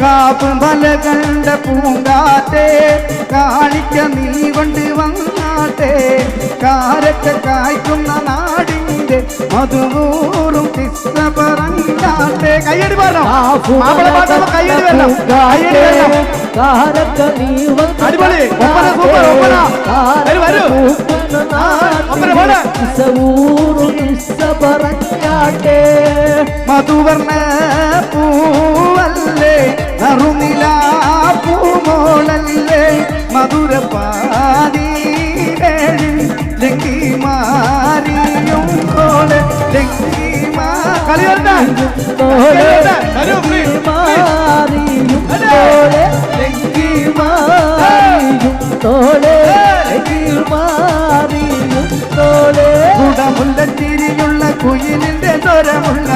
കാപ്പ് പല കണ്ട പൂങ്കാറ്റേ കാണിക്ക നീ കൊണ്ട് വന്നാട്ടെ കാരക്ക കായ്ക്കുന്ന നാടിന്റെ മധുവൂറും കിസ്സ പറഞ്ഞാട്ടെ കയ്യടി കയ്യടി വരണം അടിപൊളി. ഒപ്പന സൂപ്പർ, ഒപ്പന. വരൂ, വരൂ. ഒപ്പന പോട്. പറഞ്ഞാട്ടെ മധുവർണ പൂവല്ലേ മാറുന്നില്ല പൂമോളല്ലേ? മധുരപാതി ലക്കി മാറിയും കോളെ ലക്കി മാറിയും കോളെ ലക്കി മാറിയും തോളെ ലക്കി മാറിയും തോളെ കുടമുള്ള തിരിയുള്ള കുയിലിന്റെ തൊരമുള്ള